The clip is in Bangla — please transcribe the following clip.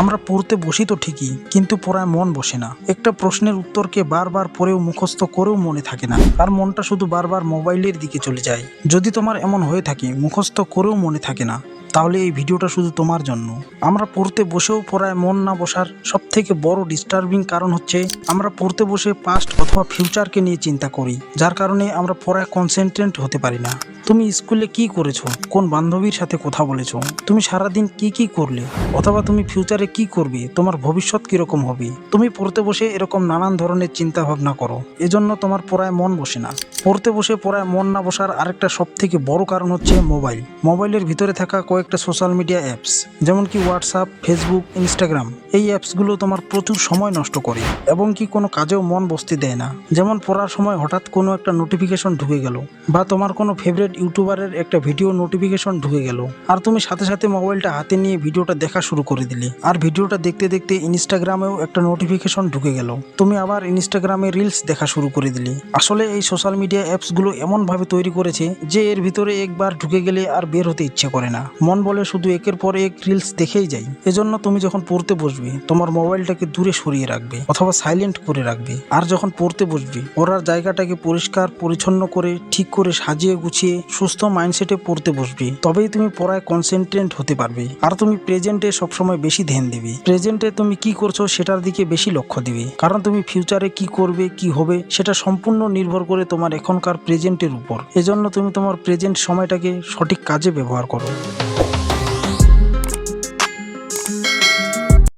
আমরা পড়তে বসি তো ঠিকই, কিন্তু পড়ায় মন বসে না। একটা প্রশ্নের উত্তরকে বারবার পড়েও মুখস্থ করেও মনে থাকে না। আর মনটা শুধু বারবার মোবাইলের দিকে চলে যায়। যদি তোমার এমন হয়ে থাকে, মুখস্থ করেও মনে থাকে না। তাহলে এই ভিডিওটা শুধু তোমার জন্য। আমরা পড়তে বসেও পড়ায় মন না বসার সব থেকে বড় ডিস্টার্বিং কারণ হচ্ছে, আমরা পড়তে বসে পাস্ট অথবা ফিউচারকে নিয়ে চিন্তা করি, যার কারণে আমরা পড়ায় কনসেন্ট্রেট হতে পারি না। তুমি স্কুলে কি করেছ? কোন বান্ধবীর সাথে কথা বলেছ? তুমি সারাদিন কি কি করলে? অথবা তুমি ফিউচারে কি করবে? তোমার ভবিষ্যৎ কীরকম হবে? তুমি পড়তে বসে এরকম নানান ধরনের চিন্তা ভাবনা করো। এজন্য তোমার পড়ায় মন বসে না। পড়তে বসে পড়ায় মন না বসার আরেকটা সব থেকে বড় কারণ হচ্ছে মোবাইল। মোবাইলের ভিতরে থাকা কয়েকটা সোশ্যাল মিডিয়া অ্যাপস যেমন কি হোয়াটসঅ্যাপ ফেসবুক ইনস্টাগ্রাম এই অ্যাপসগুলো তোমার প্রচুর সময় নষ্ট করে এবং কি কোনো কাজেও মন বসতে দেয় না। যেমন পড়ার সময় হঠাৎ কোনো একটা নোটিফিকেশন ঢুকে গেল বা তোমার কোনো ফেভারিট ইউটিউবারের একটা ভিডিও নোটিফিকেশন ঢুকে গেল। আর তুমি সাথে সাথে মোবাইলটা হাতে নিয়ে ভিডিওটা দেখা শুরু করে দিলে। আর ভিডিওটা দেখতে দেখতে ইনস্টাগ্রামেও একটা নোটিফিকেশন ঢুকে গেল। তুমি আবার ইনস্টাগ্রামে রিলস দেখা শুরু করে দিলে। আসলে এই সোশ্যাল মিডিয়া অ্যাপসগুলো এমনভাবে তৈরি করেছে যে এর ভিতরে একবার ঢুকে গেলে আর বের হতে ইচ্ছে করে না। মন বলে শুধু একের পর এক রিলস দেখেই যাই। এজন্য তুমি যখন পড়তে বসবে, তোমার মোবাইলটাকে দূরে সরিয়ে রাখবে অথবা সাইলেন্ট করে রাখবে। আর যখন পড়তে বসবে, পড়ার জায়গাটাকে পরিষ্কার, পরিচ্ছন্ন করে, ঠিক করে সাজিয়ে গুছিয়ে, সুস্থ মাইন্ডসেটে পড়তে বসবে। তবেই তুমি পড়ায় কনসেন্ট্রেট হতে পারবে। আর তুমি প্রেজেন্টে সবসময় বেশি ধ্যান দেবে। প্রেজেন্টে তুমি কি করছ সেটার দিকে বেশি লক্ষ্য দিবে। কারণ তুমি ফিউচারে কি করবে, কি হবে, সেটা সম্পূর্ণ নির্ভর করে তোমার এখনকার প্রেজেন্টের উপর। এজন্য তুমি তোমার প্রেজেন্ট সময়টাকে সঠিক কাজে ব্যবহার করো।